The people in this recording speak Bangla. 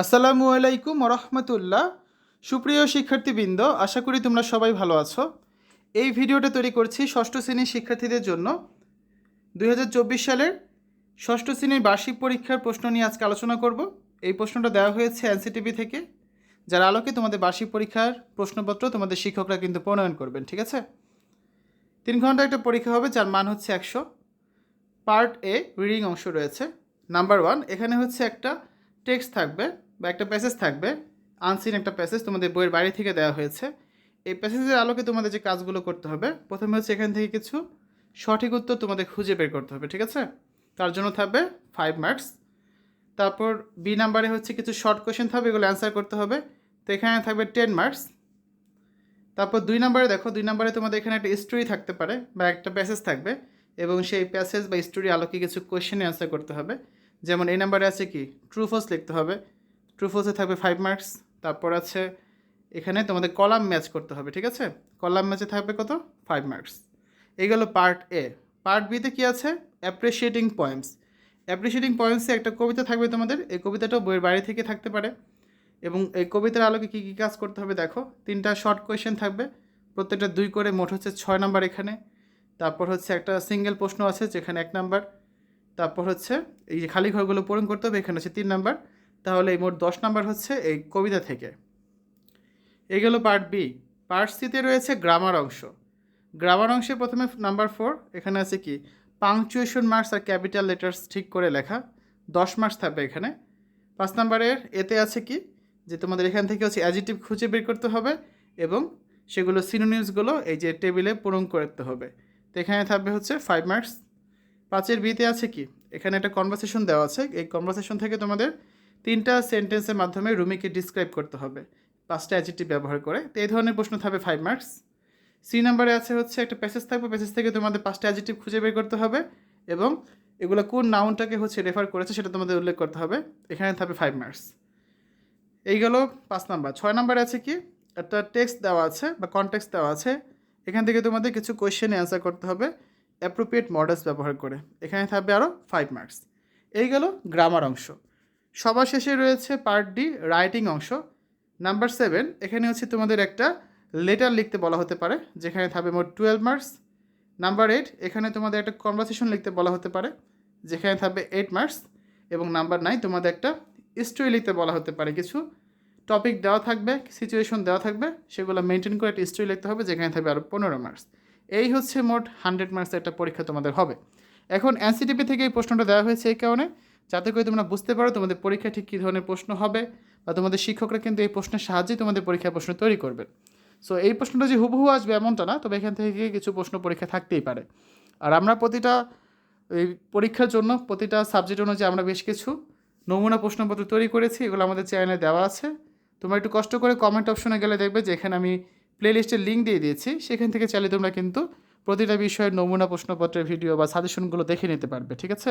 আসসালামু আলাইকুম রহমতুল্লাহ সুপ্রিয় শিক্ষার্থীবৃন্দ, আশা করি তোমরা সবাই ভালো আছো। এই ভিডিওটা তৈরি করছি ষষ্ঠ শ্রেণির শিক্ষার্থীদের জন্য। দু হাজার চব্বিশ সালের ষষ্ঠ শ্রেণির বার্ষিক পরীক্ষার প্রশ্ন নিয়ে আজকে আলোচনা করব। এই প্রশ্নটা দেওয়া হয়েছে এনসিটিভি থেকে। যার আলোকে তোমাদের বার্ষিক পরীক্ষার প্রশ্নপত্র তোমাদের শিক্ষকরা কিন্তু প্রণয়ন করবেন, ঠিক আছে? তিন ঘণ্টা একটা পরীক্ষা হবে, যার মান হচ্ছে একশো। পার্ট এ রিডিং অংশ রয়েছে। নাম্বার ওয়ান, এখানে হচ্ছে একটা টেক্সট থাকবে। বা একটা প্যাসেজ থাকবে আনসিন একটা প্যাসেজ তোমাদের বইয়ের বাইরে থেকে দেওয়া হয়েছে। এই প্যাসেজের আলোকে তোমাদের যে কাজগুলো করতে হবে, প্রথমে হচ্ছে এখান থেকে কিছু সঠিক উত্তর তোমাদের খুঁজে বের করতে হবে, ঠিক আছে? তার জন্য থাকবে ফাইভ মার্কস তারপর বি নাম্বারে হচ্ছে কিছু শর্ট কোয়েশ্চেন থাকবে, এগুলো অ্যান্সার করতে হবে। তো এখানে থাকবে টেন মার্কস তারপর দুই নাম্বারে দেখো, দুই নাম্বারে তোমাদের এখানে একটা স্টোরি থাকতে পারে বা একটা প্যাসেজ থাকবে এবং সেই প্যাসেজ বা স্টোরি আলোকে কিছু কোয়েশ্চেনে অ্যান্সার করতে হবে। যেমন এই নাম্বারে আছে কি ট্রু ফলস লিখতে হবে। ট্রু ফলসে থাকবে ফাইভ মার্কস তারপর আছে এখানে তোমাদের কলাম ম্যাচ করতে হবে, ঠিক আছে? কলাম ম্যাচে থাকবে কত? ফাইভ মার্কস এই গেল পার্ট এ পার্ট বিতে কী আছে? অ্যাপ্রিসিয়েটিং পয়েন্টস অ্যাপ্রিসিয়েটিং পয়েন্টসে একটা কবিতা থাকবে তোমাদের, এই কবিতাটাও বইয়ের বাইরে থেকে থাকতে পারে। এবং এই কবিতার আলোকে কী কী কাজ করতে হবে দেখো, তিনটা শর্ট কোয়েশ্চেন থাকবে, প্রত্যেকটা দুই করে, মোট হচ্ছে ছয় নাম্বার এখানে। তারপর হচ্ছে একটা সিঙ্গেল প্রশ্ন আছে, যেখানে এক নাম্বার। তারপর হচ্ছে এই যে খালি ঘরগুলো পূরণ করতে হবে, এখানে হচ্ছে তিন নাম্বার। তাহলে এই মোট দশ নাম্বার হচ্ছে এই কবিতা থেকে। গেল পার্ট বি পার্ট সিতে রয়েছে গ্রামার অংশ। গ্রামার অংশে প্রথমে নাম্বার ফোর এখানে আছে কি? পাংচুয়েশন মার্কস আর ক্যাপিটাল লেটার্স ঠিক করে লেখা। দশ মার্কস থাকবে এখানে। পাঁচ নাম্বারের এতে আছে কি? যে তোমাদের এখান থেকে হচ্ছে অ্যাজিটিভ খুঁজে বের করতে হবে এবং সেগুলো সিনোনিমসগুলো এই যে টেবিলে পূরণ করতে হবে। তো এখানে থাকবে হচ্ছে ফাইভ মার্কস পাঁচের বিতে আছে কি? এখানে একটা কনভারসেশন দেওয়া আছে। এই কনভারসেশন থেকে তোমাদের তিনটা সেন্টেন্সের মাধ্যমে রুমিকে ডিসক্রাইব করতে হবে। পাঁচটা অ্যাজিটিভ ব্যবহার করে। তো এই ধরনের প্রশ্ন থাকবে ফাইভ মার্কস সি নাম্বারে আছে হচ্ছে একটা প্যাসেজ থাকবে। প্যাসেজ থেকে তোমাদের পাঁচটা অ্যাজিটিভ খুঁজে বের করতে হবে এবং এগুলো কোন নাউনটাকে হচ্ছে রেফার করেছে সেটা তোমাদের উল্লেখ করতে হবে। এখানে থাকবে ফাইভ মার্কস এই গেল পাঁচ নাম্বার ছয় নাম্বারে আছে কি? একটা টেক্সট দেওয়া আছে বা কনটেক্সট দেওয়া আছে। এখান থেকে তোমাদের কিছু কোয়েশ্চেন অ্যান্সার করতে হবে। অ্যাপ্রোপ্রিয়েট মডেলস ব্যবহার করে। এখানে থাকবে আরও ফাইভ মার্কস এই গেল গ্রামার অংশ। সবার শেষে রয়েছে পার্ট ডি রাইটিং অংশ। নাম্বার সেভেন এখানে হচ্ছে তোমাদের একটা লেটার লিখতে বলা হতে পারে, যেখানে থাকবে মোট টুয়েলভ মার্কস নাম্বার এইট এখানে তোমাদের একটা কনভারসেশন লিখতে বলা হতে পারে, যেখানে থাকবে এইট মার্কস এবং নাম্বার নাইন তোমাদের একটা স্টোরি লিখতে বলা হতে পারে কিছু। টপিক দেওয়া থাকবে সিচুয়েশন দেওয়া থাকবে, সেগুলো মেনটেন করে একটা স্টোরি লিখতে হবে, যেখানে থাকবে আরও পনেরো মার্কস এই হচ্ছে মোট হান্ড্রেড মার্কসের একটা পরীক্ষা তোমাদের হবে। এখন এনসিটিপি থেকে এই প্রশ্নটা দেওয়া হয়েছে এই কারণে। যাতে করে তোমরা বুঝতে পারো তোমাদের পরীক্ষা ঠিক কী ধরনের প্রশ্ন হবে বা তোমাদের শিক্ষকরা কিন্তু এই প্রশ্নের সাহায্যেই তোমাদের পরীক্ষার প্রশ্ন তৈরি করবেন সো এই প্রশ্নটা যে হুবহু আসবে এমনটা না, তবে এখান থেকে কিছু প্রশ্ন পরীক্ষা থাকতেই পারে। আর আমরা প্রতিটা, এই পরীক্ষার জন্য প্রতিটা সাবজেক্ট অনুযায়ী আমরা বেশ কিছু নমুনা প্রশ্নপত্র তৈরি করেছি, এগুলো আমাদের চ্যানেলে দেওয়া আছে। তোমরা একটু কষ্ট করে কমেন্ট অপশনে গেলে দেখবে যে এখানে আমি প্লেলিস্টের লিঙ্ক দিয়ে দিয়েছি। সেখান থেকে চাইলে তোমরা কিন্তু প্রতিটা বিষয়ের নমুনা প্রশ্নপত্রের ভিডিও বা সাজেশনগুলো দেখে নিতে পারবে, ঠিক আছে?